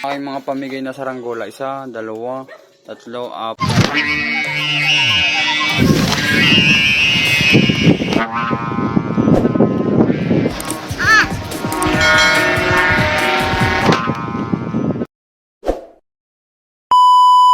Aking mga pamigay na saranggola. Isa, dalawa, tatlo, apat.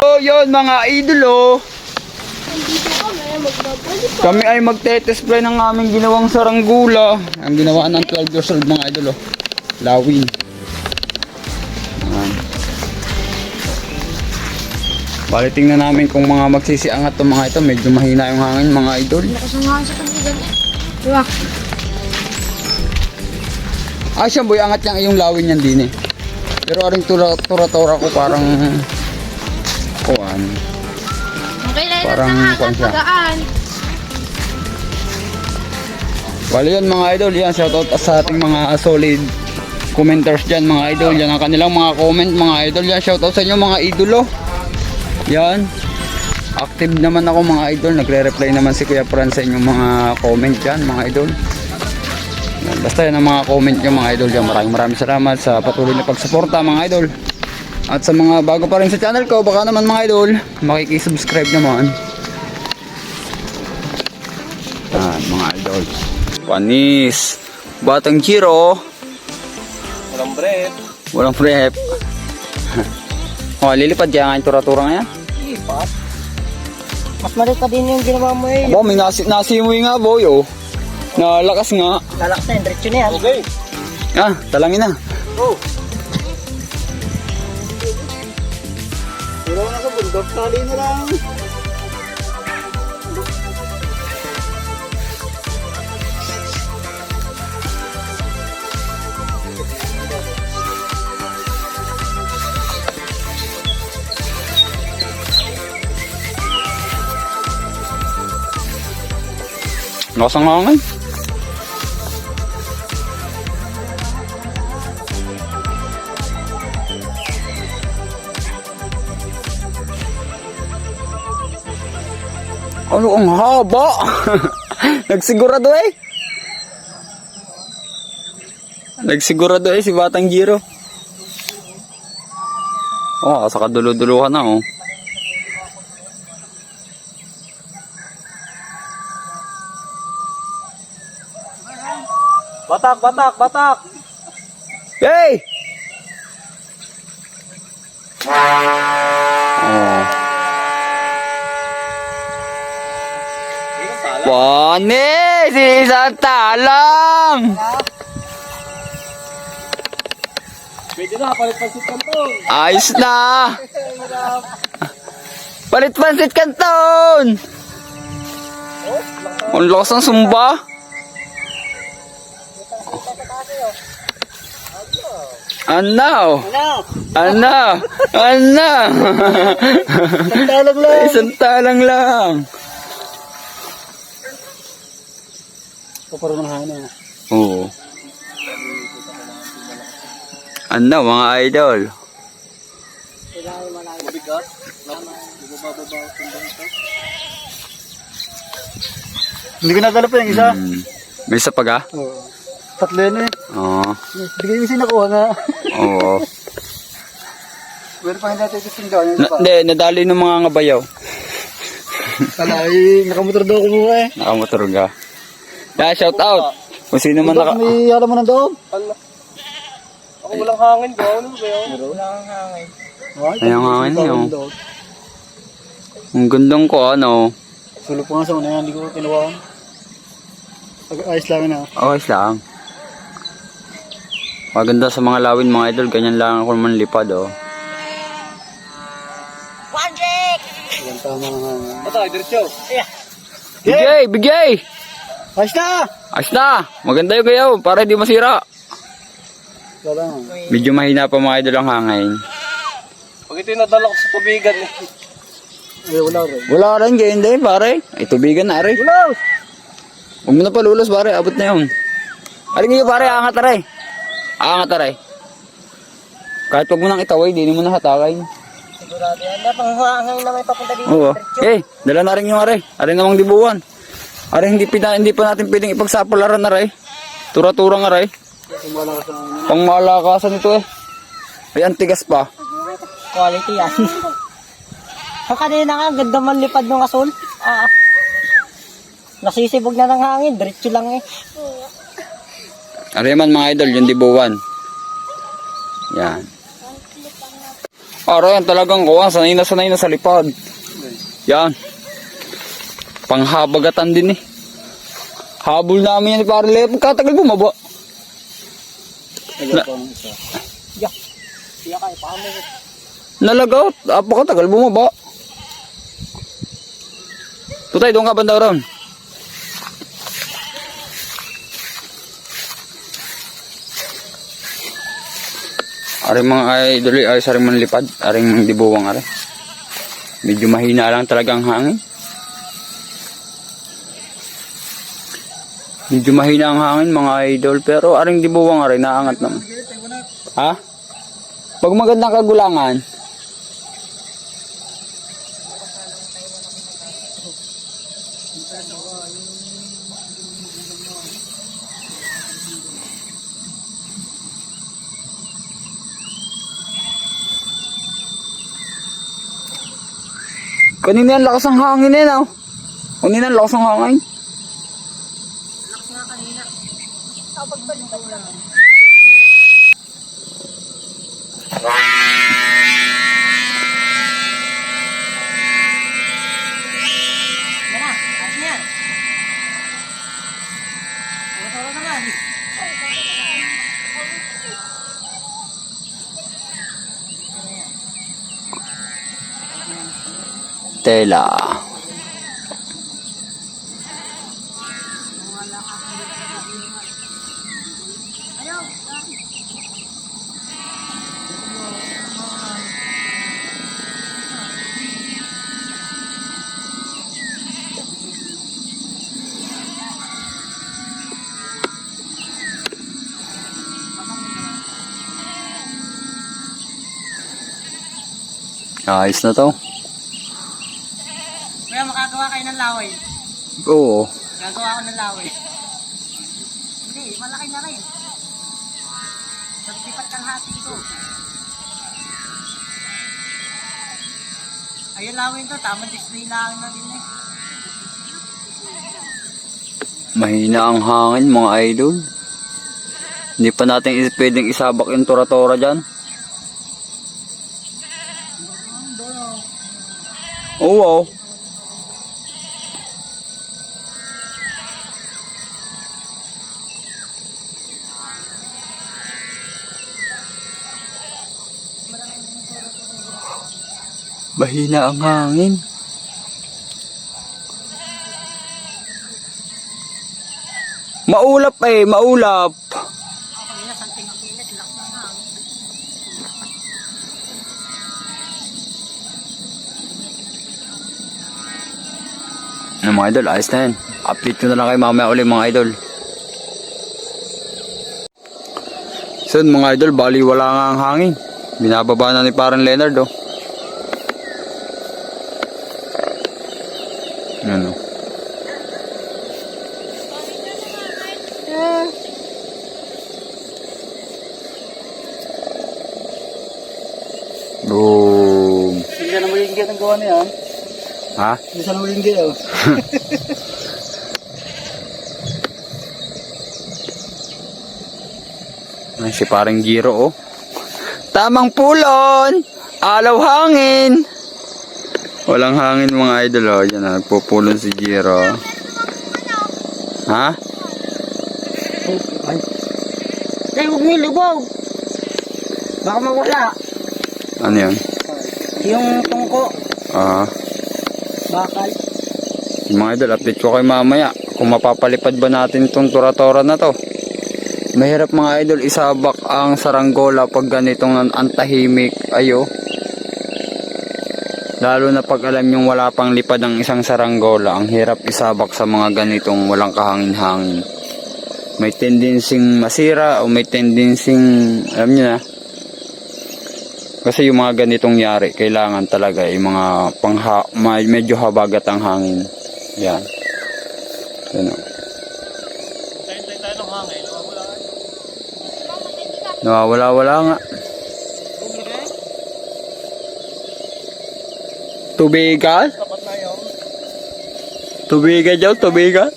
So, yun mga idolo. Kami ay magte-test play ng aming ginawang saranggula. Ang ginawa ng 12 years old mga idolo. Lawin. Ayan. Bali tingnan namin kung mga magsisiangat to mga ito. Medyo mahina yung hangin mga idol. Lakas ng hangin sa kanila. Diba? Ah siya boy, angat yung iyong lawin yan din eh. Pero aring tura-tura ko parang... Kuan. Okay Parang lang kwan sa siya. Bali yan mga idol, yan shoutout sa ating mga solid commenters dyan mga idol. Yan ang kanilang mga comment mga idol. Yan shoutout sa inyo mga idolo. Yan. Active naman ako mga idol. Nagre-reply naman si Kuya Fran sa inyong mga comment dyan mga idol. Yan. Basta yan ang mga comment nyo mga idol dyan. Maraming maraming salamat sa patuloy na pagsuporta mga idol. At sa mga bago pa rin sa channel ko, baka naman mga idol, makikisubscribe naman. Yan mga idol. Panis. Batang Chiro. Bread. Walang prep. oh, lilipad kaya nga yung tura-tura nga yan. Lipat. Mas mali pa din yung ginawa mo eh. Abo, may nasi nasimoy nga boy oh. Nalakas nga. Lalakas na diretso na yan. Okay. Ah, talangin na. Go. Wala na sa bundok, tali na lang. Lakas ang hangin. Ano ang haba? Nagsigurado eh. Nagsigurado eh si Batang Giro. Oh, sa kadulo-duluhan na oh. Batak, batak, batak. Hey! Oh. Pani! Si Santa lang! Pwede na, palit pa si Kantong. Ayos na! Palit pansit kanton! Ang lakas ng sumba! Ano? Ano? Ano? Ano? Talag lang. Isang talang lang. Kaparoon ng hangin eh. Oo. Ano mga idol? Mabigat. Hindi ko nagala pa yung isa. Hmm. May isa pa ka? Oo. Tatlo yun eh. Oo. Bigay mo siya nakuha nga. Oo. Pero pa hindi natin yun pa. hindi, nadali ng mga ngabayaw. Kala ay nakamotor daw ko muna eh. Nakamotor ka. Yeah, shout out. Kung sino man naka... may alam mo ng doon? Ako walang hangin ko. Ano ba yun? Walang hangin. Ay, ang hangin niyo. Ang gandang ko ano. Sulok pa nga sa una yan, hindi ko. Pag ayos lang na. Okay lang. Maganda sa mga lawin mga idol. Ganyan lang ako naman lipad oh. Yan tama nga. Ito, diretso. Bigay! Bigay! Ayos na! Ayos na! Maganda yung gayaw para hindi masira. Medyo mahina pa mga idol ang hangin. Pag ito yung nadala ko sa tubigan eh. Eh, wala rin. Wala rin kayo hindi pare. Ay tubigan na rin. Wala! Huwag mo na palulos pare. Abot na yun. Aling nyo pare. Angat aray. Angat aray. Kahit huwag mo nang itaway. Di mo na hatakain. Sigurado yan. Dapat ang hangin na may papunta dito. Oo. Eh, dala na rin yung aray. Aray namang dibuwan. Aray hindi, pina, hindi pa natin pwedeng ipagsapalaran aray. Tura-turang aray. Pang malakasan ito eh. Ay, ang tigas pa. Quality yan. Sa kanina nga, ganda man lipad ng asol. Ah. Nasisibog na ng hangin, diretso lang eh. Ano man mga idol, yung dibuwan. Yan. Para yan talagang kuha, sanay na sanay na sa lipad. Yan. Panghabagatan din eh. Habol namin yan ni Pare Leo. Katagal bumaba. Isa. Yeah. Kayo, paano? Nalagot. Apakatagal bumaba. Tutay, doon ka banda ron. Aring mga idol, ay saring manlipad. Aring dibuwang are. Medyo mahina lang talagang hangin. Medyo mahina ang hangin mga idol. Pero aring dibuwang are, naangat naman. Ha? Pag magandang kagulangan, Kanina ang lakas ng hangin eh, no? Kanina ang lakas ng hangin. Yan na, ayos na yan. Turo-turo naman. Tela. Ayos na to. Ng laway. Oo. Gagawa ko ng laway. Hindi, malaki na rin. Sabipat kang hati ko. Ayun laway to, tamang display lang na din eh. Mahina ang hangin mga idol. Hindi pa natin is- pwedeng isabak yung tora-tora dyan. Oo. wow. Mahina ang hangin. Maulap eh, maulap. Ano mga idol, ayos na yan. Update ko na lang kayo mamaya ulit mga idol. So mga idol, bali wala nga ang hangin. Binababa na ni parang Leonard oh. Ano? Boom. Hindi ka na malinggit ang gawa niya. Ha? Hindi ka na malinggit. Oh. Ay, si parang Giro, oh. Tamang pulon! Alaw hangin! Walang hangin mga idol, oh. Yan, oh, nagpupulon si Giro. Ha? Ay, huwag mo ilubog. Baka mawala. Ano yan? Yung tungko, Ah, bakal. mga idol, update ko kayo mamaya. Kung mapapalipad ba natin itong tura-tura na to. Mahirap mga idol, isabak ang saranggola pag ganitong an- antahimik. Ayo. Lalo na pag alam yung wala pang lipad ang isang saranggola, ang hirap isabak sa mga ganitong walang kahangin-hangin. May tendensing masira o may tendensing, alam niyo na, kasi yung mga ganitong yari, kailangan talaga yung mga pangha, medyo habagat ang hangin. Yan. Yan o. Nawawala-wala nga. Tubigan? Tubigan daw, tubigan.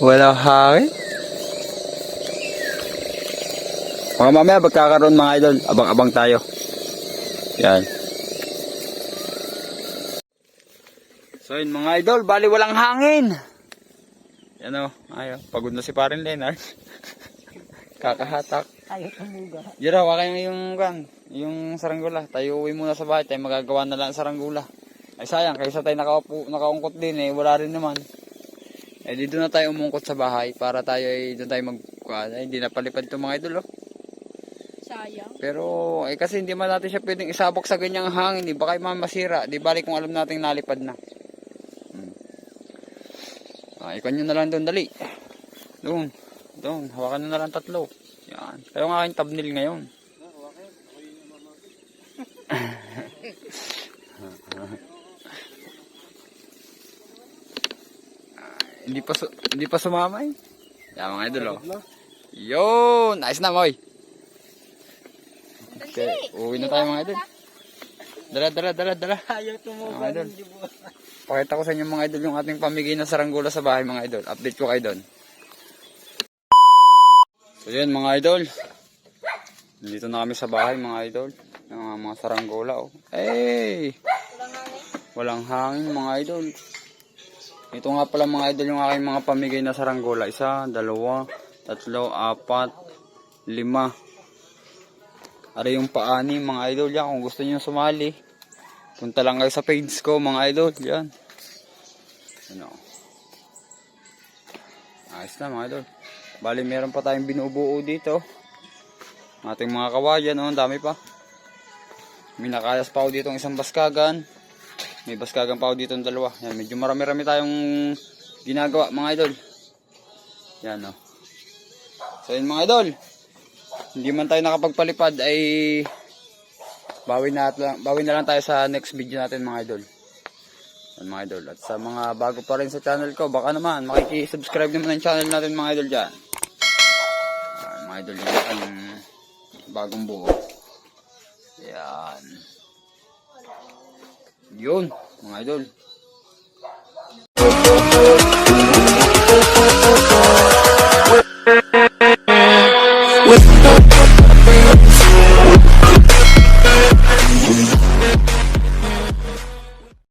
Wala hangin. Mga mamaya magkakaroon mga idol. Abang-abang tayo. Yan. So yun mga idol, bali walang hangin. Yan o, ayaw. Pagod na si parin Leonard. Kakahatak. Ayaw tumuga. Jira, hawakan yung kan, yung saranggula. Tayo uwi muna sa bahay, tayo magagawa na lang ang saranggula. Ay sayang, kaysa tayo nakaupo, nakaungkot din eh, wala rin naman. Eh dito na tayo umungkot sa bahay para tayo ay doon tayo mag ay, hindi na palipad itong mga idol oh. Pero eh kasi hindi man natin siya pwedeng isabok sa ganyang hangin, di ba kay masira, di bali kung alam nating nalipad na. Hmm. Ah, ikon nyo na lang doon, dali. Doon, doon, hawakan nyo na lang tatlo. Yan. Kayo nga aking thumbnail ngayon. Ah, hindi pa su- hindi pa sumama eh. Yan mga idol oh. Yun! Nice na, Moy! Okay, uwi na tayo mga idol. Dala, dala, dala, dala. Ayaw tumuga. Mga idol. Pakita ko sa inyo mga idol yung ating pamigay na saranggula sa bahay mga idol. Update ko kayo doon. So yun mga idol. Dito na kami sa bahay mga idol. Yung mga, mga saranggola oh. Hey! Walang hangin mga idol. Ito nga pala mga idol yung aking mga pamigay na saranggola. Isa, dalawa, tatlo, apat, lima. Ara yung paani mga idol yan. Kung gusto niyo sumali, punta lang kayo sa page ko mga idol. Yan. Ano. Ayos na mga idol. Bali meron pa tayong binubuo dito. Ating mga kawayan, oh, dami pa. May nakayas pa ako dito ng isang baskagan. May baskagan pa ako dito ng dalawa. Yan, medyo marami-rami tayong ginagawa mga idol. Yan oh. So yun mga idol. Hindi man tayo nakapagpalipad ay bawi na, bawi na lang tayo sa next video natin mga idol. Yan mga idol. At sa mga bago pa rin sa channel ko, baka naman makiki-subscribe naman ang channel natin mga idol dyan. Yan, mga idol yung aking bagong buo. Yan. Yun, mga idol. Don't